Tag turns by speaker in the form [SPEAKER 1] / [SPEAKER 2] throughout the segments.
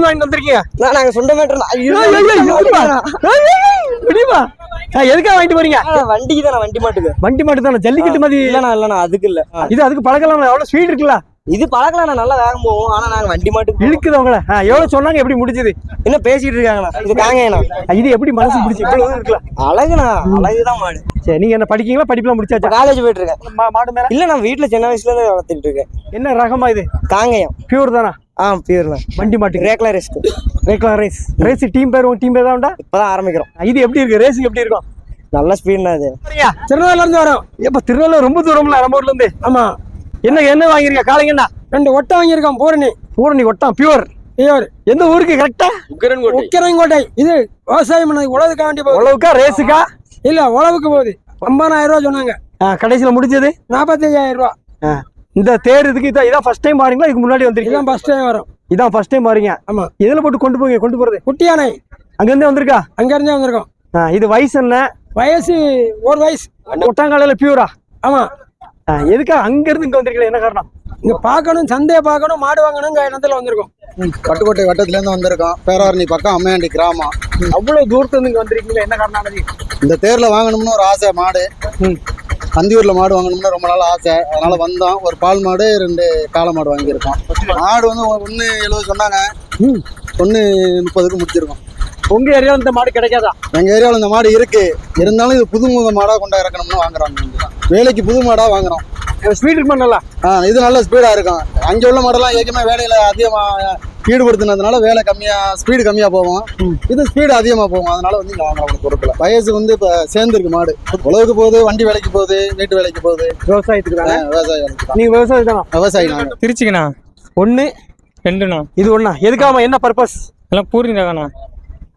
[SPEAKER 1] இருந்து வாங்கிட்டு வந்திருக்கீங்க?
[SPEAKER 2] நான் நாங்க சொந்த மேட்டர்
[SPEAKER 1] எதுக்காக வாங்கிட்டு போறீங்க?
[SPEAKER 2] வண்டிக்கு தானே வண்டி மாட்டுக்கு.
[SPEAKER 1] வண்டி மட்டும் தானே? ஜல்லிக்கட்டு மாதிரி.
[SPEAKER 2] இல்லண்ணா இல்லண்ணா அதுக்கு இல்ல.
[SPEAKER 1] இது அதுக்கு பழக்கலாம் எவ்வளவு ஸ்பீட் இருக்குல்ல?
[SPEAKER 2] இது பழக்கலாம் நல்லா வேகம் போகும். ஆனா நாங்க வண்டி மாட்டுக்கு
[SPEAKER 1] இழுக்குது ஆ, எவ்வளவு சொன்னாங்க எப்படி முடிஞ்சது?
[SPEAKER 2] என்ன பேசிட்டு இருக்காங்கண்ணா. இது காங்கண்ணா
[SPEAKER 1] இது எப்படி மனசு பிடிச்சி இவ்வளவு இருக்கலாம்
[SPEAKER 2] அழகுண்ணா அழகுதான் மாடு.
[SPEAKER 1] சரி நீங்க என்ன படிக்கீங்களா? படிப்புலாம் முடிச்சாச்சா?
[SPEAKER 2] காலேஜ் போயிட்டு இருக்கேன்.
[SPEAKER 1] மாடு மேல?
[SPEAKER 2] இல்ல நான் வீட்டுல சின்ன வயசுல இருந்து வளர்த்துட்டு இருக்கேன்.
[SPEAKER 1] என்ன ரகமா இது?
[SPEAKER 2] காங்கயம்.
[SPEAKER 1] பியூர் தானா?
[SPEAKER 2] ஆ பியூர்ண்ணா
[SPEAKER 1] வண்டி மாட்டுக்கு.
[SPEAKER 2] ரேக்லா ரிஸ்க்
[SPEAKER 1] ரேக்லா ரேஸ் ரேஸ் டீம் பேர் உங்க டீம் பேர் தான் உண்டா?
[SPEAKER 2] இப்பதான் ஆரம்பிக்கிறோம்.
[SPEAKER 1] இது எப்படி இருக்கு? ரேசிங் எப்படி இருக்கும்?
[SPEAKER 2] நல்ல ஸ்பீட்ண்ணா இது.
[SPEAKER 1] திருநெல்வேலில இருந்து வரோம். எப்ப திருநெல்வேலி ரொம்ப தூரம்ல நம்ம ஊர்ல இருந்து. ஆமா. என்ன என்ன வாங்கிருக்க காலைங்கண்ணா
[SPEAKER 3] ரெண்டு ஒட்டை வாங்கியிருக்கான் பூரணி.
[SPEAKER 1] பூரணி ஒட்டான் பியூர்
[SPEAKER 3] பியூர்
[SPEAKER 1] எந்த ஊருக்கு? கரெக்டா
[SPEAKER 3] உக்கிரங்கோட்டை இது விவசாயம் பண்ணது. உழவுக்கு வேண்டி
[SPEAKER 1] உழவுக்கா ரேஸுக்கா
[SPEAKER 3] இல்ல உழவுக்கு போகுது. ஐம்பதாயிரம் ரூபா சொன்னாங்க.
[SPEAKER 1] கடைசியில முடிஞ்சது?
[SPEAKER 3] நாற்பத்தஞ்சாயிரம் ரூபா.
[SPEAKER 1] இந்த தேர் இதுக்கு இதான் இதான் ஃபர்ஸ்ட் டைம் மாறீங்களா இதுக்கு முன்னாடி வந்திருக்கீங்க?
[SPEAKER 3] இதான் ஃபர்ஸ்ட் டைம் வரும்.
[SPEAKER 1] இதான் ஃபர்ஸ்ட் டைம் மாறீங்க
[SPEAKER 3] ஆமா.
[SPEAKER 1] எதுல போட்டு கொண்டு போங்க கொண்டு போறது?
[SPEAKER 3] குட்டி யானை
[SPEAKER 1] அங்க இருந்தே வந்திருக்கா?
[SPEAKER 3] அங்க இருந்தே வந்திருக்கோம்.
[SPEAKER 1] ஆ, இது வயசு என்ன?
[SPEAKER 3] வயசு ஒரு வயசு.
[SPEAKER 1] ஒட்டாங்காலையில பியூரா
[SPEAKER 3] ஆமா.
[SPEAKER 1] எதுக்கா அங்க இருந்து இங்க வந்திருக்கீங்க? என்ன காரணம்?
[SPEAKER 3] இங்க பார்க்கணும் சந்தையை பார்க்கணும் மாடு வாங்கணும் இடத்துல வந்திருக்கோம்.
[SPEAKER 4] பட்டுக்கோட்டை வட்டத்துலேருந்து வந்திருக்கோம். பேராரணி பக்கம் அம்மையாண்டி கிராமம்.
[SPEAKER 1] அவ்வளவு தூரத்துல இருந்து இங்க வந்திருக்கீங்க என்ன காரணம்?
[SPEAKER 4] இந்த தேரில் வாங்கணும்னு ஒரு ஆசை மாடு. அந்தியூரில் மாடு வாங்கணும்னு ரொம்ப நாள் ஆசை. அதனால வந்தோம். ஒரு பால் மாடு ரெண்டு காளை மாடு வாங்கியிருக்கோம். மாடு வந்து ஒன்று எழுபது சொன்னாங்க. ஒன்று முப்பதுக்கு முடிச்சிருக்கோம்.
[SPEAKER 1] உங்க ஏரியால இந்த மாடு கிடைக்காதா?
[SPEAKER 4] எங்கள் ஏரியாவில் இந்த மாடு இருக்கு. இருந்தாலும் இது புது முக மாடாக கொண்டு இறக்கணும்னு வாங்குறாங்க. வேலைக்கு புது மாடாக வாங்குறோம்.
[SPEAKER 1] ஸ்பீட் இருக்குமா நல்லா?
[SPEAKER 4] ஆ இது நல்ல ஸ்பீடாக இருக்கும். அங்கே உள்ள மாடெல்லாம் ஏற்கனவே வேலையில் அதிகமாக ஈடுபடுத்தினதுனால வேலை கம்மியாக ஸ்பீடு கம்மியாக போகும். இது ஸ்பீடு அதிகமாக போகும். அதனால வந்து இங்கே வாங்குறோம் உங்களுக்கு பொருட்கள். வயசு வந்து இப்போ சேர்ந்துருக்கு மாடு. உழவுக்கு போகுது வண்டி வேலைக்கு போகுது வீட்டு வேலைக்கு போகுது.
[SPEAKER 1] விவசாயத்துக்கு தானே?
[SPEAKER 4] விவசாய வேலைக்கு தான்.
[SPEAKER 1] நீங்க விவசாயி தானா?
[SPEAKER 4] விவசாயி நாங்கள்
[SPEAKER 5] திருச்சிங்கண்ணா
[SPEAKER 1] ஒண்ணு?
[SPEAKER 5] ரெண்டுண்ணா.
[SPEAKER 1] இது ஒண்ணா? எதுக்காம என்ன பர்பஸ்
[SPEAKER 5] எல்லாம் பூரி ரகண்ணா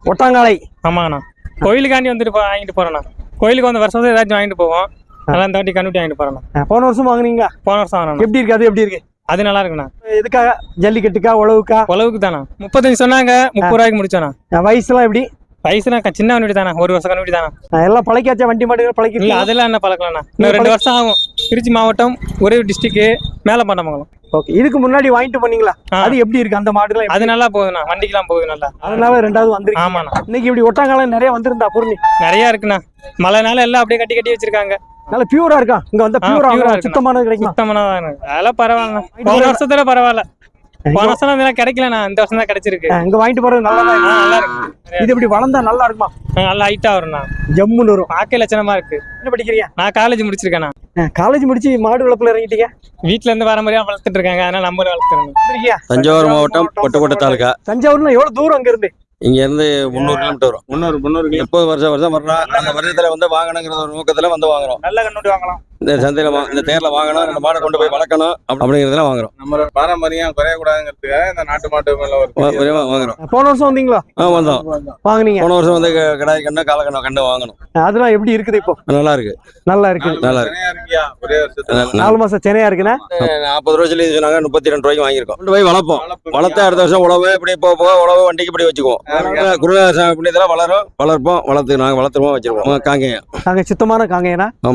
[SPEAKER 1] ஒட்டாங்காலை
[SPEAKER 5] ஆமாங்கண்ணா. கோயிலுக்காண்டி வந்துட்டு போ- வாங்கிட்டு போறேண்ணா. கோயிலுக்கு வந்து வருஷம் ஏதாச்சும் வாங்கிட்டு போவோம். நல்லா இந்த வாட்டி கண்ணுட்டி வாங்கிட்டு போறேண்ணா.
[SPEAKER 1] ஆ, போன வருஷம் வாங்குனீங்களா?
[SPEAKER 5] போன வருஷம் வாங்கினா
[SPEAKER 1] எப்படி இருக்கு? அது எப்படி இருக்கு?
[SPEAKER 5] அது நல்லா இருக்குண்ணா.
[SPEAKER 1] எதுக்காக? ஜல்லிக்கட்டுக்கா உழவுக்கா?
[SPEAKER 5] உழவுக்கு தானா முப்பத்தஞ்சு சொன்னாங்க முப்பது ரூபாய்க்கு முடிச்சோண்ணா.
[SPEAKER 1] வயசுலாம் எப்படி?
[SPEAKER 5] வயசுனா சின்ன கண்ணுட்டி தானே ஒரு வருஷம் கண்ணுட்டி தானே
[SPEAKER 1] எல்லாம் பழக்காச்சா வண்டி மாடுகள்
[SPEAKER 5] இல்ல
[SPEAKER 1] பழக்கி
[SPEAKER 5] அதெல்லாம் என்ன பழக்கலண்ணா. இன்னும் ரெண்டு வருஷம் ஆகும். திருச்சி மாவட்டம் ஒரே டிஸ்ட்ரிக்ட் மேலப்பாண்டமங்கலம்
[SPEAKER 1] ஓகே. இதுக்கு முன்னாடி வாங்கிட்டு போனீங்களா?
[SPEAKER 5] ஆ.
[SPEAKER 1] அது எப்படி இருக்கு? அந்த எப்படி?
[SPEAKER 5] அது நல்லா போகுதுண்ணா. வண்டிக்கெல்லாம் போகுது நல்லா.
[SPEAKER 1] அதனால ரெண்டாவது வந்திருக்கு.
[SPEAKER 5] ஆமாண்ணா.
[SPEAKER 1] இன்னைக்கு இப்படி ஒட்டாங்காலம் நிறைய வந்திருந்தா பொருள்.
[SPEAKER 5] நிறைய இருக்குண்ணா. மழைனால எல்லாம் அப்படியே கட்டி கட்டி வச்சிருக்காங்க.
[SPEAKER 1] நல்ல பியூரா இருக்கா? இங்க வந்தா பியூரா. சுத்தமானது கிடைக்குமா?
[SPEAKER 5] சுத்தமானதா அதெல்லாம் பரவாயில்ல. போன வருஷத்துல பரவாயில்ல. போன வருஷம் இதெல்லாம் கிடைக்கலண்ணா இந்த வருஷம் தான் கிடைச்சிருக்கு.
[SPEAKER 1] இங்க வாங்கிட்டு போறது நல்லா
[SPEAKER 5] நல்லா இருக்கு.
[SPEAKER 1] இது இப்படி வளர்ந்தா நல்லா இருக்குமா?
[SPEAKER 5] நல்லா ஹைட்டா வரும்ண்ணா.
[SPEAKER 1] ஜம்முன்னு வரும்.
[SPEAKER 5] பார்க்க லட்சணமா இருக்கு.
[SPEAKER 1] என்ன படிக்கிறீங்க?
[SPEAKER 5] நான் காலேஜ் முடிச்சிருக்கேண்ணா.
[SPEAKER 1] காலேஜ் முடிச்சு மாடு வளர்ப்புல இறங்கிட்டீங்க?
[SPEAKER 5] வீட்ல இருந்து பாரம்பரியா வளர்த்துட்டு இருக்காங்க. அதனால நம்ம
[SPEAKER 1] வந்திருக்கியா?
[SPEAKER 6] தஞ்சாவூர் மாவட்டம் பொட்டுக்கோட்டை தாலுக்கா
[SPEAKER 1] தஞ்சாவூர்னா எவ்வளவு தூரம் அங்க இருந்து?
[SPEAKER 6] இங்க இருந்து முந்நூறு கிலோமீட்டர் வரும். முந்நூறு முந்நூறு எப்போது வருஷம் வருஷம் வர்றோம் அந்த வருஷத்துல வந்து வாங்கணுங்கிற ஒரு நோக்கத்துல வந்து வாங்குறோம்.
[SPEAKER 1] நல்ல கண்ணுட்டி வாங்கலாம்.
[SPEAKER 6] இந்த சந்தையில வா- இந்த தேர்ல வாங்கணும் ரெண்டு மாடை கொண்டு போய் வளர்க்கணும் அப்படி- அப்படிங்கிறதுல வாங்குறோம்.
[SPEAKER 7] நம்ம பாரம்பரியம் குறையக்கூடாதுங்கிறதுக்காக இந்த நாட்டு மாட்டு மேல
[SPEAKER 6] வாங்குறோம்.
[SPEAKER 1] போன வருஷம் வந்தீங்களா?
[SPEAKER 6] ஆ வந்தோம்.
[SPEAKER 1] வாங்குனீங்க.
[SPEAKER 6] போன வருஷம் வந்து கிடாய் கண்ணு காலக்கண்ணு கண்டு வாங்கணும்.
[SPEAKER 1] அதெல்லாம் எப்படி இருக்குது இப்போ?
[SPEAKER 6] நல்லா இருக்கு.
[SPEAKER 1] நல்லா இருக்கு.
[SPEAKER 6] நல்லா இருக்கு.
[SPEAKER 7] ஒரே வருஷத்துல.
[SPEAKER 1] நாலு மாசம் சென்னையா இருக்குண்ணா?
[SPEAKER 6] நாற்பது ரூபா சொல்லி சொன்னாங்க முப்பத்தி ரெண்டு ரூபாய்க்கு வாங்கியிருக்கோம். கொண்டு போய் வளர்ப்போம். வளர்த்து அடுத்த வருஷம் உழவு இப்படி போக போக உழவு வண்டிக்கு இப்படி வச்சுக்குவோம். இப்படி இதெல்லாம் வளரும் வளர்ப்போம் வளர்த்து நாங்கள் வளர்த்துருவோம் வச்சிருவோம். காங்கேயம்.
[SPEAKER 1] நாங்க சுத்தமான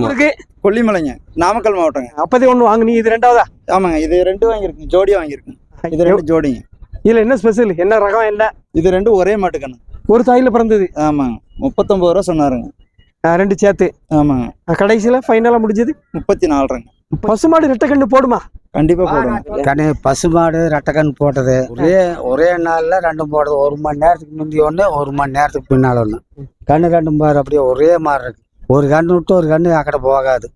[SPEAKER 1] இருக்கு
[SPEAKER 4] கொல்லிமலைங்க நாமக்கல் மாவட்டங்க.
[SPEAKER 1] அப்பதே ஒண்ணு வாங்குனீங்க இது ரெண்டாவதா?
[SPEAKER 4] ஆமாங்க இது ரெண்டு வாங்கியிருக்குங்க ஜோடியாக வாங்கியிருக்குங்க இது ரெண்டு ஜோடிங்க.
[SPEAKER 1] இதுல என்ன ஸ்பெஷல் என்ன ரகம் என்ன?
[SPEAKER 4] இது ரெண்டும் ஒரே மாட்டுக்கண்ணு
[SPEAKER 1] ஒரு தாயில பிறந்தது?
[SPEAKER 4] ஆமாங்க முப்பத்தொம்பது ரூபா சொன்னாருங்க.
[SPEAKER 1] ரெண்டு சேர்த்து.
[SPEAKER 4] ஆமாங்க.
[SPEAKER 1] கடைசியில ஃபைனலா முடிஞ்சது?
[SPEAKER 4] முப்பத்தி நாலுங்க.
[SPEAKER 1] பசுமாடு ரெட்டை கண்ணு போடுமா?
[SPEAKER 4] கண்டிப்பாக போடுங்க
[SPEAKER 8] கண்ணு பசுமாடு ரெட்டைக்கண் போட்டது. ஒரே ஒரே நாளில் ரெண்டும் போடுறது. ஒரு மணி நேரத்துக்கு முந்தி ஒன்று ஒரு மணி நேரத்துக்கு பின்னால் ஒன்று கண்ணு ரெண்டும் பாரு அப்படியே ஒரே மாதிரி இருக்கு. ஒரு கண்ணு விட்டு ஒரு கண்ணு அக்கடை போகாது.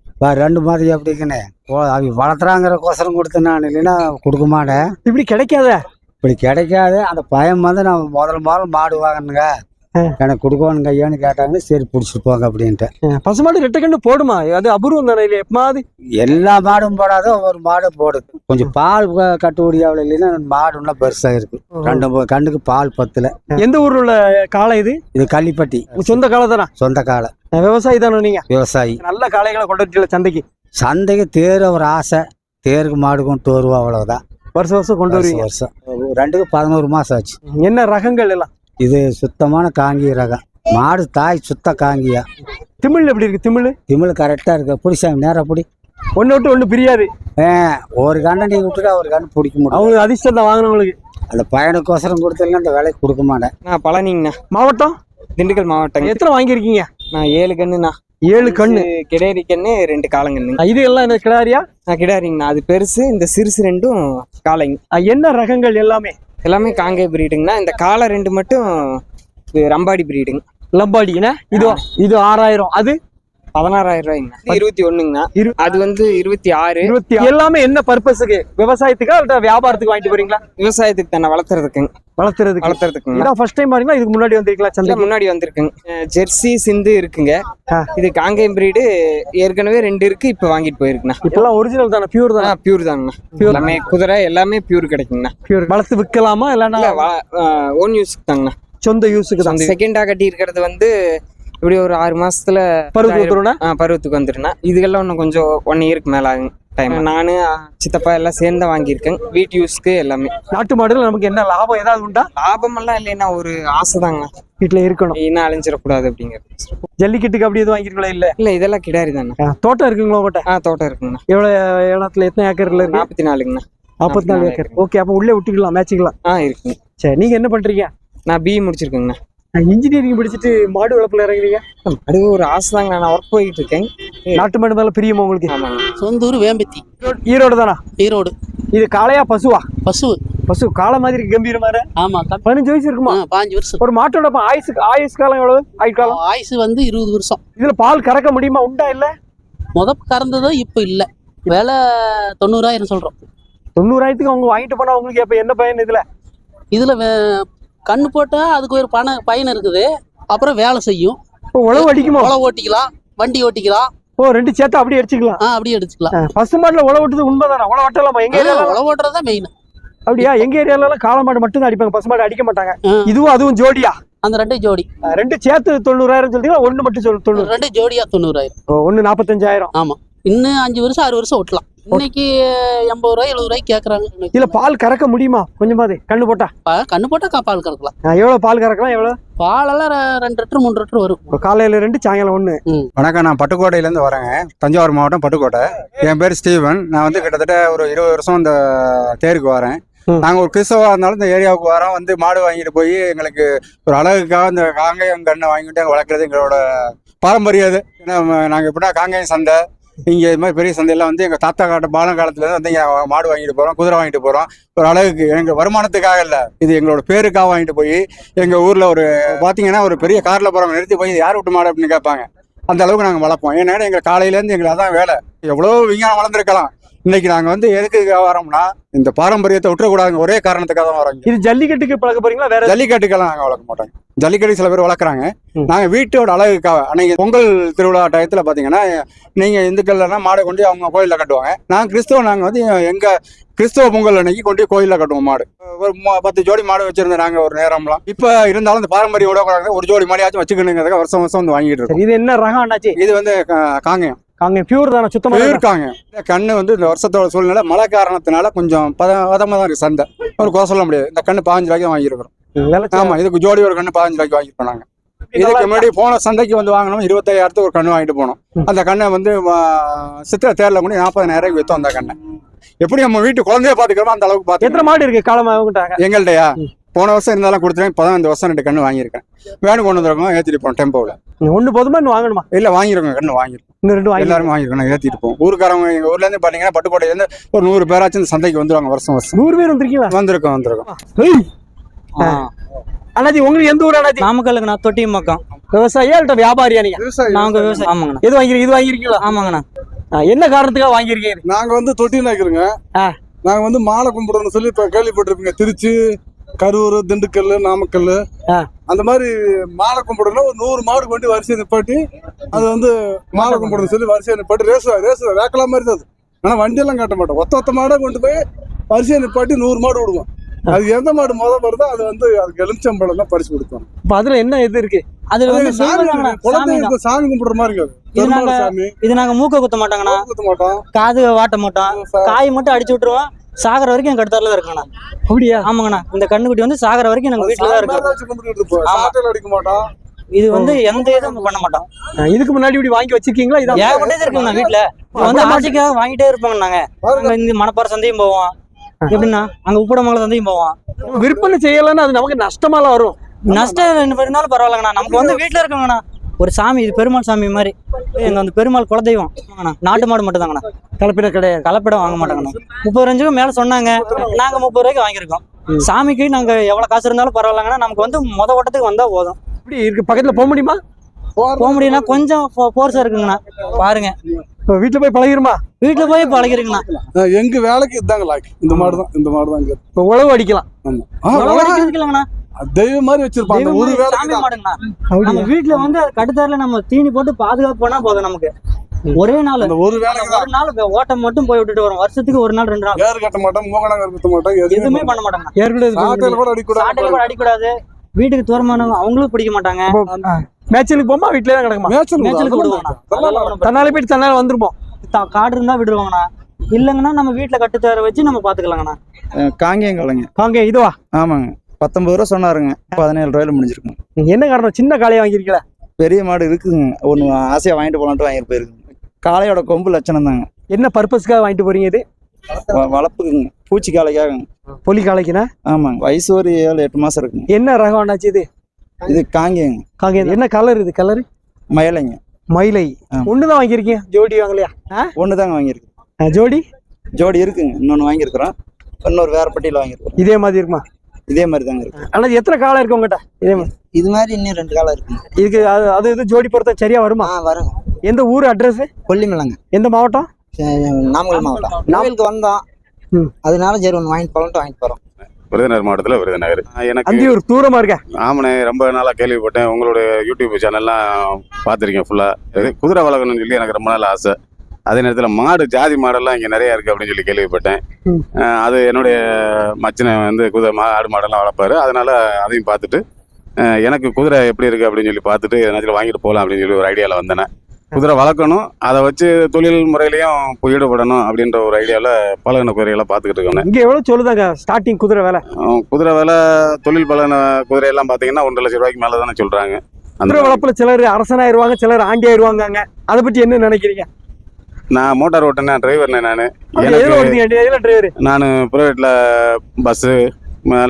[SPEAKER 8] ரெண்டு மாதிரி எப்படிங்கண்ணே ஓ அவங்க வளர்த்துறாங்கிற கோசரம் கொடுத்து நான் இல்லைன்னா கொடுக்க மாட்டேன்.
[SPEAKER 1] இப்படி கிடைக்காத.
[SPEAKER 8] இப்படி கிடைக்காது. அந்த பயம் வந்து நான் முதல்ல முதல்ல மாடு வாங்கணுங்க. எனக்கு கொடுக்கணுங்க ஐயான்னு கேட்டாங்க சரி பிடிச்சிட்டு போங்க அப்படின்ட்டு.
[SPEAKER 1] பசுமாடு ரெட்டை கண்ணு போடுமா? அது அபூர்வம் தானே இல்லையா? எப்பமாவது
[SPEAKER 8] எல்லா மாடும் போடாத ஒரு மாடு போடுது கொஞ்சம் பால் க- கட்டுப்படி அவ்வளோ இல்லைன்னா மாடு இன்னும் பெருசாக இருக்கு. ரெண்டு கண்ணுக்கு பால் பத்துல.
[SPEAKER 1] எந்த ஊர்ல உள்ள காளை இது?
[SPEAKER 8] இது கள்ளிப்பட்டி.
[SPEAKER 1] சொந்த காளை தானா?
[SPEAKER 8] சொந்த காலை
[SPEAKER 1] விவசாயி தானே நீங்க?
[SPEAKER 8] விவசாயி.
[SPEAKER 1] நல்ல காளைகளை கொண்டு வரீங்களா சந்தைக்கு.
[SPEAKER 8] சந்தைக்கு தேர் ஒரு ஆசை. தேருக்கு மாடு கொண்டு வருவோம் அவ்வளவுதான்.
[SPEAKER 1] வருஷம் வருஷம் கொண்டு வருவீங்க?
[SPEAKER 8] வருஷம். ரெண்டுக்கு பதினோரு மாசம் ஆச்சு.
[SPEAKER 1] என்ன ரகங்கள் எல்லாம்?
[SPEAKER 8] இது சுத்தமான காங்கி ரகம். மாடு தாய் சுத்த காங்கியா.
[SPEAKER 1] திமிழ் எப்படி இருக்கு திமிழ்?
[SPEAKER 8] திமிழ் கரெக்டாக இருக்கு. பிடிச்சாங்க நேராக பிடி.
[SPEAKER 1] ஒண்ணு விட்டு ஒண்ணு பிரியாது.
[SPEAKER 8] ஒரு கண்ணை நீ விட்டுட்டா ஒரு கண்ணு பிடிக்க முடியும்
[SPEAKER 1] அவங்க அதிர்ஷ்டம் தான் வாங்கினவங்களுக்கு.
[SPEAKER 8] அந்த பையனுக்கோசரம் கொடுத்தல அந்த விலைக்கு கொடுக்க மாட்டேன்.
[SPEAKER 2] நான் பழனிங்கண்ணா.
[SPEAKER 1] மாவட்டம்?
[SPEAKER 2] திண்டுக்கல் மாவட்டம்
[SPEAKER 1] எத்தனை வாங்கியிருக்கீங்க?
[SPEAKER 2] நான் ஏழு கண்ணுண்ணா.
[SPEAKER 1] ஏழு கண்ணு.
[SPEAKER 2] கிடேரி கண்ணு ரெண்டு காலங்கண்ணு
[SPEAKER 1] ஆ, இது எல்லாம் என்ன கிடாரியா?
[SPEAKER 2] நான் கிடாரிங்கண்ணா. அது பெருசு இந்த சிறுசு ரெண்டும் காளைங்க.
[SPEAKER 1] ஆ, என்ன ரகங்கள் எல்லாமே?
[SPEAKER 2] எல்லாமே காங்கேய பிரீடுங்கண்ணா இந்த காளை ரெண்டு மட்டும் இது ரம்பாடி பிரீடுங்க
[SPEAKER 1] லம்பாடினா இது இது ஆறாயிரம். அது
[SPEAKER 2] பதினாறாயிரம் ரூபாய்ங்கண்ணா இருபத்தி ஒண்ணுங்கண்ணா.
[SPEAKER 1] இரு-
[SPEAKER 2] அது வந்து இருபத்தி ஆறு.
[SPEAKER 1] இருபத்தி எல்லாமே என்ன பர்பஸுக்கு விவசாயத்துக்கா இல்ல வியாபாரத்துக்கு வாங்கிட்டு போறீங்களா?
[SPEAKER 2] விவசாயத்துக்கு தானே வளர்த்துறதுக்குங்க
[SPEAKER 1] வளர்த்துறதுக்கு
[SPEAKER 2] வளர்த்துறதுக்குங்க
[SPEAKER 1] இதான் ஃபர்ஸ்ட் டைம் வரீங்களா இதுக்கு முன்னாடி வந்திருக்கீங்களா
[SPEAKER 2] இல்ல,
[SPEAKER 1] சந்தைக்கு?
[SPEAKER 2] முன்னாடி வந்திருக்குங்க. ஜெர்சி சிந்து இருக்குங்க. இது காங்கேயம் பிரீடு ஏற்கனவே ரெண்டு இருக்கு இப்ப வாங்கிட்டு போயிருக்குண்ணா.
[SPEAKER 1] இப்பெல்லாம் ஒரிஜினல் தானே பியூர் தானே?
[SPEAKER 2] பியூர் தாங்கண்ணா. எல்லாமே குதிரை எல்லாமே பியூர் கிடைக்குங்கண்ணா.
[SPEAKER 1] பியூர் வளர்த்து விற்கலாமா இல்லைன்னா
[SPEAKER 2] இல்ல ஓன் யூஸ்க்கு தாங்கண்ணா.
[SPEAKER 1] சொந்த யூஸுக்கு தான்.
[SPEAKER 2] செகண்டா கட்டி இருக்கிறது வந்து இப்படி ஒரு ஆறு மாசத்துல
[SPEAKER 1] பருவத்து வந்துரும்னா?
[SPEAKER 2] ஆ, பருவத்துக்கு வந்துருண்ணா இதுக்கெல்லாம் இன்னும் கொஞ்சம் ஒன் இயருக்கு மேல ஆகும் டைம் நானு சித்தப்பா எல்லாம் சேர்ந்து வாங்கியிருக்கேன். வீட்டு யூஸ்க்கு எல்லாமே.
[SPEAKER 1] நாட்டு மாடுல நமக்கு என்ன லாபம்? ஏதாவது உண்டா?
[SPEAKER 2] லாபம் எல்லாம் இல்லைன்னா ஒரு ஆசை தாங்க
[SPEAKER 1] வீட்டுல இருக்கணும்
[SPEAKER 2] இன்னும் அழிஞ்சிடக்கூடாது அப்படிங்கிறது.
[SPEAKER 1] ஜல்லிக்கட்டுக்கு அப்படி எதுவும் வாங்கிருக்கீங்களா இல்ல.
[SPEAKER 2] இல்ல இதெல்லாம் கிடாரி தானே
[SPEAKER 1] தோட்டம் இருக்குங்களா உங்கள்கிட்ட
[SPEAKER 2] ஆ தோட்டம் இருக்குங்கண்ணா
[SPEAKER 1] எவ்வளவு இடத்துல எத்தனை ஏக்கர்ல இருக்கு?
[SPEAKER 2] நாற்பத்தி நாலுங்கண்ணா
[SPEAKER 1] நாற்பத்தி நாலு ஏக்கர். ஓகே அப்ப உள்ளே விட்டுக்கலாம் மேட்சிக்கலாம்.
[SPEAKER 2] ஆ இருக்குங்க.
[SPEAKER 1] சரி நீங்க என்ன பண்றீங்க?
[SPEAKER 2] நான் பிஇ முடிச்சிருக்கேங்கண்ணா
[SPEAKER 1] இன்ஜினியரிங் படிச்சுட்டு மாடு வளர்ப்புல இறங்குறீங்க?
[SPEAKER 2] அது ஒரு ஆசை தாங்க நான். ஒர்க் போயிட்டு இருக்கேன்.
[SPEAKER 1] நாட்டு மாடு மேல பிரியமா உங்களுக்கு?
[SPEAKER 2] ஆமாங்க
[SPEAKER 9] சொந்த ஊர் வேம்பத்தி.
[SPEAKER 1] ஈரோடு தானா?
[SPEAKER 9] ஈரோடு.
[SPEAKER 1] இது காளையா பசுவா?
[SPEAKER 9] பசு.
[SPEAKER 1] பசு காளை மாதிரி கம்பீரமா
[SPEAKER 9] ஆமா
[SPEAKER 1] பதினஞ்சு வயசு இருக்குமா?
[SPEAKER 9] பாஞ்சு வருஷம்.
[SPEAKER 1] ஒரு மாட்டோட ஆயுசு ஆயுஸ் காலம் எவ்வளவு? ஆயுட்காலம்
[SPEAKER 9] ஆயுசு வந்து இருபது வருஷம்.
[SPEAKER 1] இதுல பால் கறக்க முடியுமா? உண்டா இல்ல?
[SPEAKER 9] முத கறந்ததோ இப்போ இல்லை. விலை தொண்ணூறாயிரம் சொல்றோம்.
[SPEAKER 1] தொண்ணூறாயிரத்துக்கு அவங்க வாங்கிட்டு போனா உங்களுக்கு அப்ப என்ன பயன் இதுல?
[SPEAKER 9] இதுல வே- கண்ணு போட்டா அதுக்கு ஒரு பண பயன் இருக்குது. அப்புறம் வேலை செய்யும்.
[SPEAKER 1] உழவு அடிக்குமா?
[SPEAKER 9] உழவு ஓட்டிக்கலாம். வண்டி ஓட்டிக்கலாம்.
[SPEAKER 1] ஓ ரெண்டு சேர்த்து அப்படியே அடிச்சுக்கலாம்.
[SPEAKER 9] ஆ அப்படியே எடுத்துக்கலாம்
[SPEAKER 1] ஆ, பசு மாடுல உழவு ஓட்டுறது உண்மைதானா? உழவு ஓட்டலாமா எங்க ஏரியால
[SPEAKER 9] உழவு ஓட்டுறது தான் மெயின்
[SPEAKER 1] அப்படியா? எங்க ஏரியால எல்லாம் காளை மாடு மட்டும் தான் அடிப்பாங்க. பசு மாடு அடிக்க மாட்டாங்க. இதுவும் அதுவும் ஜோடியா?
[SPEAKER 9] அந்த ரெண்டு ஜோடி.
[SPEAKER 1] ரெண்டு சேர்த்து தொண்ணூறாயிரம் சொல்றீங்களா? ஒண்ணு மட்டும் சொல்லு தொண்ணூறு.
[SPEAKER 9] ரெண்டு ஜோடியா தொண்ணூறாயிரம்.
[SPEAKER 1] ஒண்ணு நாற்பத்தஞ்சாயிரம்
[SPEAKER 9] ஆமா. இன்னும் அஞ்சு வருஷம் ஆறு வருஷம் ஓட்டலாம். இன்னைக்கு எண்பது ரூபாய் எழுபது ரூபாய்க்கு கேட்கறாங்க
[SPEAKER 1] இதுல பால் கறக்க முடியுமா? கொஞ்சமாது கண்ணு போட்டா.
[SPEAKER 9] கண்ணு போட்டா பால் கறக்கலாம்.
[SPEAKER 1] எவ்வளவு பால் கறக்கலாம் எவ்வளவு?
[SPEAKER 9] பாலெல்லாம் ரெண்டு லிட்டர் மூணு லிட்டர் வரும்.
[SPEAKER 1] காலையில ரெண்டு சாயங்காலம் ஒண்ணு.
[SPEAKER 10] வணக்கம் நான் பட்டுக்கோட்டையிலேருந்து வரேங்க. தஞ்சாவூர் மாவட்டம் பட்டுக்கோட்டை. என் பேர் ஸ்டீவன். நான் வந்து கிட்டத்தட்ட ஒரு இருபது வருஷம் இந்த தேருக்கு வரேன். நாங்கள் ஒரு கிறிஸ்தவா இருந்தாலும் இந்த ஏரியாவுக்கு வரோம். வந்து மாடு வாங்கிட்டு போய் எங்களுக்கு ஒரு அழகுக்காக இந்த காங்கேயம் கண்ணை வாங்கிட்டு வளர்க்குறது எங்களோட பாரம்பரியம் அது. ஏன்னா நாங்கள் எப்படின்னா காங்கேயம் சந்தை இங்கே இது மாதிரி பெரிய சந்தையெல்லாம் வந்து எங்கள் தாத்தா காட்ட பாலம் காலத்துலேருந்து வந்து இங்கே மாடு வாங்கிட்டு போகிறோம் குதிரை வாங்கிட்டு போகிறோம் ஒரு அழகுக்கு எங்கள் வருமானத்துக்காக இல்லை. இது எங்களோட பேருக்காக வாங்கிட்டு போய் எங்கள் ஊரில் ஒரு பார்த்தீங்கன்னா ஒரு பெரிய காரில் போகிறவங்க நிறுத்தி போய் யார் விட்டு மாடு அப்படின்னு கேட்பாங்க. அந்த அளவுக்கு நாங்கள் வளர்ப்போம். ஏன்னா எங்கள் காலையிலேருந்து எங்களுக்கு அதான் வேலை. எவ்வளோ விஞ்ஞானம் வளர்ந்துருக்கலாம். இன்னைக்கு நாங்கள் வந்து எதுக்கு வரோம்னா இந்த பாரம்பரியத்தை விட்டுறக்கூடாதுங்க. ஒரே காரணத்துக்காக தான் வரோம்.
[SPEAKER 1] இது ஜல்லிக்கட்டுக்கு பழக்க போறீங்களா? வேற
[SPEAKER 10] ஜல்லிக்கட்டுக்கெல்லாம் நாங்கள் வளர்க்க மாட்டோம். ஜல்லிக்கட்டு சில பேர் வளர்க்குறாங்க.
[SPEAKER 1] ம்.
[SPEAKER 10] நாங்கள் வீட்டோட அழகுக்காக அன்னைக்கு பொங்கல் திருவிழா டயத்தில் பார்த்தீங்கன்னா நீங்கள் இந்துக்கள்லாம் மாடை கொண்டு அவங்க கோயிலில் கட்டுவாங்க. நாங்கள் கிறிஸ்தவ நாங்கள் வந்து எங்கள் கிறிஸ்தவ பொங்கல் அன்னைக்கு கொண்டு கோயிலில் கட்டுவோம் மாடு. ஒரு பத்து ஜோடி மாடு வச்சிருந்தோம் நாங்கள் ஒரு நேரம்லாம். இப்போ இருந்தாலும் இந்த பாரம்பரிய விடக்கூடாது ஒரு ஜோடி மாடியாச்சும் வச்சுக்கணுங்கிறதுக்கு வருஷம் வருஷம் வந்து வாங்கிட்டு இருக்கோம்.
[SPEAKER 1] இது என்ன ரகம் அண்ணாச்சி
[SPEAKER 10] இது வந்து காங்கயம்.
[SPEAKER 1] காங்க பியூர் தானே சுத்தமா
[SPEAKER 10] இருக்காங்க. கண்ணு வந்து இந்த வருஷத்தோட சூழ்நிலை மழை காரணத்தினால கொஞ்சம் பத பதமாக தான் இருக்கு சந்தை. ஒரு குறை சொல்ல முடியாது. இந்த கண்ணு பாஞ்சு ரூபாய்க்கு வாங்கியிருக்கிறோம்.
[SPEAKER 1] விளைச்சல்
[SPEAKER 10] ஆமா இதுக்கு ஜோடி ஒரு கண்ணு பாஞ்சு ரூபாய்க்கு வாங்கிட்டு போனாங்க இதுக்கு முன்னாடி போன சந்தைக்கு வந்து வாங்கினோம் இருபத்தாயிரத்துக்கு ஒரு கண்ணு வாங்கிட்டு போனோம். அந்த கண்ணை வந்து சித்திரை தேர்ல கொண்டு நாற்பதாயிரம் வித்தோம் அந்த கண்ணை. எப்படி நம்ம வீட்டு குழந்தைய பாத்துக்கிறோமோ அந்த அளவுக்கு
[SPEAKER 1] எத்தனை
[SPEAKER 10] பாத்து
[SPEAKER 1] மாடு இருக்கு? காலமா அவங்கட்டாங்க
[SPEAKER 10] எங்கள்கிட்டயா போன வருஷம் இருந்தாலும் கொடுத்துட்டேன் இப்பதான் இந்த வருஷம் ரெண்டு கண்ணு வாங்கியிருக்கேன். வேணும் கொண்டு வந்திருக்கோம் ஏத்திட்டு போனோம் டெம்போவில்
[SPEAKER 1] ஒண்ணு போதுமா? இன்னும் வாங்கணுமா?
[SPEAKER 10] இல்ல வாங்கிருக்கோம். கண்ணு வாங்கிருக்கோம்.
[SPEAKER 1] இன்னும் ரெண்டு வாங்கி
[SPEAKER 10] எல்லாரும் வாங்கிருக்கோம். ஏத்திட்டு போவோம். ஊருக்காரங்க எங்க ஊர்ல இருந்து பாத்தீங்கன்னா பட்டுக்கோட்டையில இருந்து ஒரு நூறு பேராச்சும் இந்த சந்தைக்கு வந்துருவாங்க வருஷம் வருஷம்.
[SPEAKER 1] நூறு பேர் வந்திருக்கீங்களா?
[SPEAKER 10] வந்திருக்கோம் வந்திருக்கோம்.
[SPEAKER 1] அண்ணாச்சி உங்களுக்கு எந்த ஊர் அண்ணாச்சி?
[SPEAKER 2] நாமக்கலுங்கண்ணா தொட்டி மக்கம்
[SPEAKER 1] விவசாயியா இல்ல வியாபாரியா நீங்க?
[SPEAKER 2] நாங்க விவசாயம் ஆமாங்கண்ணா.
[SPEAKER 1] எது வாங்கிருக்கீங்க? இது வாங்கிருக்கீங்களா?
[SPEAKER 2] ஆமாங்கண்ணா.
[SPEAKER 1] என்ன காரணத்துக்காக வாங்கியிருக்கீங்க
[SPEAKER 4] நாங்க வந்து தொட்டி நாய்க்கிறோங்க.
[SPEAKER 1] ஆ.
[SPEAKER 4] நாங்க வந்து மாலை கும்பிடணும்னு சொல்லி இப்ப கேள்விப்பட்டிருப்பீங்க. திருச்சி கரூர் திண்டுக்கல் நாமக்கல். அந்த மாதிரி மாலை கும்பிடணும் ஒரு நூறு மாடு கொண்டு வரிசையை நிப்பாட்டி அது வந்து மாலை கும்பிடணும்னு சொல்லி வரிசையை நிப்பாட்டி ரேஸ் ரேஸ் வேக்கலாம் மாதிரி அது. ஆனா வண்டியெல்லாம் காட்ட மாட்டோம். ஒத்த ஒத்த மாடை கொண்டு போய் வரிசையை நிப்பாட்டி நூறு மாடு விடுவோம் அது எந்த மாடு முத வருதோ அது வந்து அதுக்கு எலுமிச்சம்பழம் தான் பரிசு கொடுப்போம்.
[SPEAKER 1] இப்ப அதுல என்ன இது இருக்கு?
[SPEAKER 2] அதுல
[SPEAKER 4] அது சாமி குழந்தை இருக்கும், சாமி கும்பிடுற மாதிரி இருக்காது பெருமாள்
[SPEAKER 2] நாங்க-
[SPEAKER 4] சாமி.
[SPEAKER 2] இது நாங்க மூக்க குத்த மாட்டோங்கண்ணா.
[SPEAKER 4] குத்த மாட்டோம்.
[SPEAKER 2] காது வாட்ட மாட்டோம். காய் மட்டும் அடிச்சு விட்டுருவோம். சாகர வரைக்கும் எங்க அடுத்தால தான் இருக்குங்கண்ணா.
[SPEAKER 1] அப்படியா?
[SPEAKER 2] ஆமாங்கண்ணா. இந்த கண்ணுக்குட்டி வந்து சாகர வரைக்கும் நாங்க வீட்டுல தான் இருக்கோம் ஆமா.
[SPEAKER 4] அடிக்க மாட்டோம்.
[SPEAKER 2] இது வந்து எந்த இதுவும் பண்ண மாட்டோம்.
[SPEAKER 1] இதுக்கு முன்னாடி இப்படி வாங்கி வச்சிருக்கீங்களா? இதான்
[SPEAKER 2] ஏகப்பட்டது இருக்குங்கண்ணா வீட்டுல? இது வந்து ஆசைக்காக வாங்கிட்டே இருப்போங்க நாங்க. இந்த மணப்பாறை சந்தையும் போவோம்.
[SPEAKER 3] எப்படின்னா அங்க உப்படமங்கலம் சந்தையும் போவோம்.
[SPEAKER 1] விற்பனை செய்யலைன்னா அது நமக்கு நஷ்டமாலாம் வரும்.
[SPEAKER 3] நஷ்டம் ரெண்டு இருந்தாலும் பரவாயில்லங்கண்ணா. நமக்கு வந்து வீட்டுல இருக்கங்கண்ணா. ஒரு சாமி இது பெருமாள் சாமி மாதிரி. எங்க அந்த பெருமாள் குலதெய்வம். ஆமாண்ணா. நாட்டு மாடு மட்டும் தாங்கண்ணா
[SPEAKER 1] கலப்பிட கிடையாது.
[SPEAKER 3] கலப்படம் வாங்க மாட்டாங்கண்ணா. முப்பது ரஞ்சுக்கு மேல சொன்னாங்க. நாங்க முப்பது ரூபாய்க்கு வாங்கியிருக்கோம். சாமிக்கு நாங்க எவ்வளவு காசு இருந்தாலும் பரவாயில்லங்கண்ணா. நமக்கு வந்து முத ஓட்டத்துக்கு வந்தா போதும்.
[SPEAKER 1] இப்படி இருக்கு. பக்கத்துல போக முடியுமா?
[SPEAKER 3] போக முடியும்னா கொஞ்சம் போர்ஸா இருக்குங்கண்ணா. பாருங்க.
[SPEAKER 1] இப்போ வீட்டுல போய் பழகிருமா?
[SPEAKER 3] வீட்டுல போய் பழகிருங்கண்ணா.
[SPEAKER 11] எங்க வேலைக்கு இதாங்க லாக்கி இந்த மாடு தான் இந்த மாடு தான்
[SPEAKER 1] இப்போ உழவு அடிக்கலாம்.
[SPEAKER 3] உழவு அடிக்கிறதுக்கு இல்லைங்கண்ணா.
[SPEAKER 11] தெய்வம் மாதிரி வச்சிருப்பாங்க.
[SPEAKER 3] மாடுங்கண்ணா நம்ம வீட்டுல வந்து அது கட்டுத்தாரில நம்ம தீனி போட்டு பாதுகாப்பு பண்ணா போதும் நமக்கு. ஒரே நாள்.
[SPEAKER 11] ஒரு வேலைக்கு
[SPEAKER 3] ஒரு நாள் ஓட்டம் மட்டும் போய் விட்டுட்டு வரும். வருஷத்துக்கு ஒரு நாள் ரெண்டு நாள்.
[SPEAKER 11] ஏறு கட்ட மாட்டோம் மூக்கணாங்கர் குத்த மாட்டோம்
[SPEAKER 3] எதுவுமே பண்ண மாட்டாங்க
[SPEAKER 11] சாட்டையில கூட அடிக்கூடாது.
[SPEAKER 3] கூட அடிக்கூடாது. வீட்டுக்கு தூரமானவங்க அவங்களும் பிடிக்க மாட்டாங்க.
[SPEAKER 1] மேட்சலுக்கு போமா வீட்லயே தான் கிடக்குமா?
[SPEAKER 3] அதெல்லாம் ஒண்ணும்
[SPEAKER 1] தன்னால போயிட்டு தன்னால வந்துருப்போம்.
[SPEAKER 3] காடு இருந்தா விடுவாங்கண்ணா. இல்லைங்கன்னா நம்ம வீட்டுல கட்டுத்தார வச்சு நம்ம பாத்துக்கலாங்கண்ணா.
[SPEAKER 12] காங்கேயங்கலைங்க
[SPEAKER 1] காங்க இதுவா?
[SPEAKER 12] ஆமாங்க. பத்தொன்பது ரூபா சொன்னாருங்க. பதினேழு ரூபாயில முடிஞ்சிருக்கும்
[SPEAKER 1] என்ன காரணம்? சின்ன காளையை வாங்கியிருக்கல
[SPEAKER 12] பெரிய மாடு இருக்குங்க. ஒன்று ஆசையாக வாங்கிட்டு போலான்ட்டு வாங்கிட்டு போயிருக்குங்க. காளையோட கொம்பு லட்சணம் தாங்க
[SPEAKER 1] என்ன பர்பஸ்க்காக வாங்கிட்டு போறீங்க இது?
[SPEAKER 12] வ- வளர்ப்புக்குங்க. பூச்சி காளைக்காகங்க.
[SPEAKER 1] பொலி காளைக்குனா?
[SPEAKER 12] ஆமாங்க. வயசு ஒரு ஏழு எட்டு மாசம் இருக்குங்க.
[SPEAKER 1] என்ன ரகம் அண்ணாச்சி இது?
[SPEAKER 12] இது காங்கேயங்க
[SPEAKER 1] காங்க என்ன கலர் இது? கலர்?
[SPEAKER 12] மயிலைங்க.
[SPEAKER 1] மயிலை.
[SPEAKER 12] ஆமா.
[SPEAKER 1] ஒண்ணுதான் வாங்கியிருக்கீங்க? ஜோடி வாங்கலையா? ஆ?
[SPEAKER 12] ஒன்று தாங்க வாங்கியிருக்கு
[SPEAKER 1] ஆ, ஜோடி?
[SPEAKER 12] ஜோடி இருக்குங்க. இன்னொன்று வாங்கியிருக்கிறோம். இன்னொரு வேற பட்டியில் வாங்கியிருக்கிறோம்
[SPEAKER 1] இதே மாதிரி இருக்குமா?
[SPEAKER 12] இதே மாதிரி தாங்க இருக்கு.
[SPEAKER 1] ஆனா எத்தனை காலம் இருக்கு உங்ககிட்ட? இதே மாதிரி.
[SPEAKER 12] இது மாதிரி இன்னும் ரெண்டு காலம் இருக்குங்க
[SPEAKER 1] இதுக்கு அது அது இது ஜோடி பொறுத்த சரியா வருமா?
[SPEAKER 12] வருங்க
[SPEAKER 1] எந்த ஊர் அட்ரஸ்
[SPEAKER 12] கொல்லிமலைங்க.
[SPEAKER 1] எந்த மாவட்டம்?
[SPEAKER 12] நாமக்கல் மாவட்டம். கோவிலுக்கு வந்தோம்.
[SPEAKER 1] ம்.
[SPEAKER 12] அதனால சரி ஒன்று வாங்கிட்டு போகலான்ட்டு வாங்கிட்டு போகிறோம்
[SPEAKER 7] விருதுநகர் மாவட்டத்தில் விருதுநகர். எனக்கு
[SPEAKER 1] அந்தியூர் தூரமா இருக்க.
[SPEAKER 7] ஆமாண்ணே ரொம்ப நாளாக கேள்விப்பட்டேன். உங்களுடைய யூடியூப் சேனல்லாம் பார்த்துருக்கேன் ஃபுல்லாக குதிரை வளர்க்கணும்னு சொல்லி எனக்கு ரொம்ப நாள் ஆசை. அதே நேரத்தில் மாடு ஜாதி மாடெல்லாம் இங்கே நிறையா இருக்குது அப்படின்னு சொல்லி கேள்விப்பட்டேன். அது என்னுடைய மச்சனை வந்து குதிரை மா ஆடு மாடெல்லாம் வளர்ப்பாரு. அதனால அதையும் பார்த்துட்டு எனக்கு குதிரை எப்படி இருக்குது அப்படின்னு சொல்லி பார்த்துட்டு என்னாச்சும் வாங்கிட்டு போகலாம் அப்படின்னு சொல்லி ஒரு ஐடியாவில் வந்தேன். குதிரை வளர்க்கணும். அதை வச்சு தொழில் முறையிலையும் ஈடுபடணும் அப்படின்ற ஒரு ஐடியாவில் பழகின குதிரையெல்லாம் பார்த்துக்கிட்டு இருக்கேன்
[SPEAKER 1] இங்க எவ்வளவு சொல்லுதாங்க? ஸ்டார்டிங் குதிரை வேலை.
[SPEAKER 7] குதிரை விலை தொழில் பலன குதிரையெல்லாம் பார்த்தீங்கன்னா ஒன்றரை லட்சம் ரூபாய்க்கு மேலே தானே சொல்கிறாங்க
[SPEAKER 1] குதிரை வளர்ப்புல சிலர் அரசனாயிருவாங்க சிலர் ஆண்டி ஆயிருவாங்க அதை பத்தி என்ன நினைக்கிறீங்க?
[SPEAKER 7] நான் மோட்டார் ஓட்டுனேன் டிரைவர்னே நான். எனக்கு
[SPEAKER 1] டிரைவர்
[SPEAKER 7] நான் ப்ரைவேட்டில் பஸ்ஸு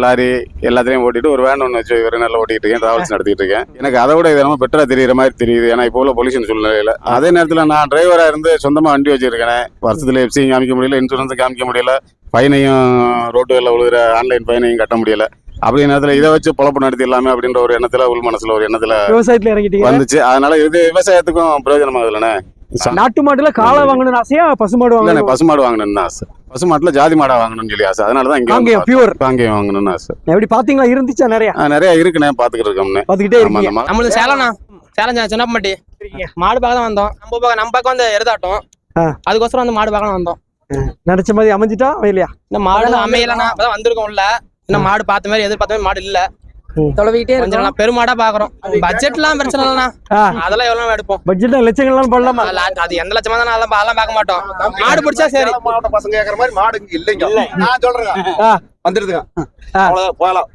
[SPEAKER 7] லாரி எல்லாத்தையும் ஓட்டிட்டு ஒரு வேன் ஒன்று வச்சு ஒரு நல்லா ஓட்டிட்டு இருக்கேன் டிராவல்ஸ் நடத்திட்டு இருக்கேன். எனக்கு அதை விட இது பெட்டராக தெரியுற மாதிரி தெரியுது. ஏன்னா இப்போ உள்ள பொல்யூஷன் சூழ்நிலையில். அதே நேரத்தில் நான் டிரைவராக இருந்து சொந்தமாக வண்டி வச்சிருக்கேன். வருஷத்துல எஃப்சி காமிக்க முடியல இன்சூரன்ஸ் காமிக்க முடியல. ஃபைனையும் ரோட்டுகளில் விழுகிற ஆன்லைன் ஃபைனையும் கட்ட முடியல. அப்படி நேரத்தில் இதை வச்சு பொழப்பு நடத்திடலாமே அப்படின்ற ஒரு எண்ணத்தில் உள் மனசில் ஒரு எண்ணத்தில்
[SPEAKER 1] விவசாயத்துல இறங்கிட்டீங்க?
[SPEAKER 7] வந்துச்சு. அதனால இது விவசாயத்துக்கும் பிரயோஜனமாகுதுலண்ணே.
[SPEAKER 1] நாட்டு மாடுல காளை வாங்கணும்னு ஆசையா? பசுமாடு வாங்கணும்.
[SPEAKER 7] பசுமாடு வாங்கணும்னு ஆசை. பசுமாட்டில் ஜாதி மாடா வாங்கணும்னு சொல்லி ஆசை. அதனால தான் இங்கே
[SPEAKER 1] பியூர்
[SPEAKER 7] காங்கேயம் வாங்கணும்னு ஆசை.
[SPEAKER 1] எப்படி பாத்தீங்களா? இருந்துச்சா நிறைய?
[SPEAKER 7] நிறைய இருக்குண்ணே பாத்துக்கிட்டு இருக்கோம்னே
[SPEAKER 1] பாத்துக்கிட்டே இருக்கீங்க.
[SPEAKER 13] நம்மளுக்கு சேலம்ண்ணா. சேலம் சின்னப்பட்டி மாடு பார்க்க தான் வந்தோம். நம்ம பக்கம் நம்ம பக்கம் வந்து எருதாட்டம். அதுக்கோசரம் வந்து மாடு பார்க்கலாம் வந்தோம்.
[SPEAKER 1] நினைச்ச மாதிரி அமைஞ்சிட்டா இல்லையா?
[SPEAKER 13] இந்த மாடு அமையலண்ணா. அப்பதான் வந்திருக்கோம் உள்ள இன்னும் மாடு பார்த்த மாதிரி எதிர்பார்த்த மாதிரி மாடு இல்ல. தொலைவிட்டே கொஞ்சம் நல்லா பெருமாடா பாக்குறோம். பட்ஜெட்லாம் பிரச்சனை இல்லைண்ணா. அதெல்லாம் எவ்வளவு எடுப்போம்?
[SPEAKER 1] பட்ஜெட் லட்சங்கள்லாம் போடலாமா
[SPEAKER 13] அதெல்லாம் அது எந்த லட்சமா தான் அதெல்லாம் அதெல்லாம் பார்க்க மாட்டோம். மாடு பிடிச்சா சரி.
[SPEAKER 14] மாவட்ட பசங்க கேட்குற மாதிரி மாடு இங்க இல்லைங்க. நான் சொல்றேன். வந்துருதுங்க. அவ்வளவுதான் போகலாம்.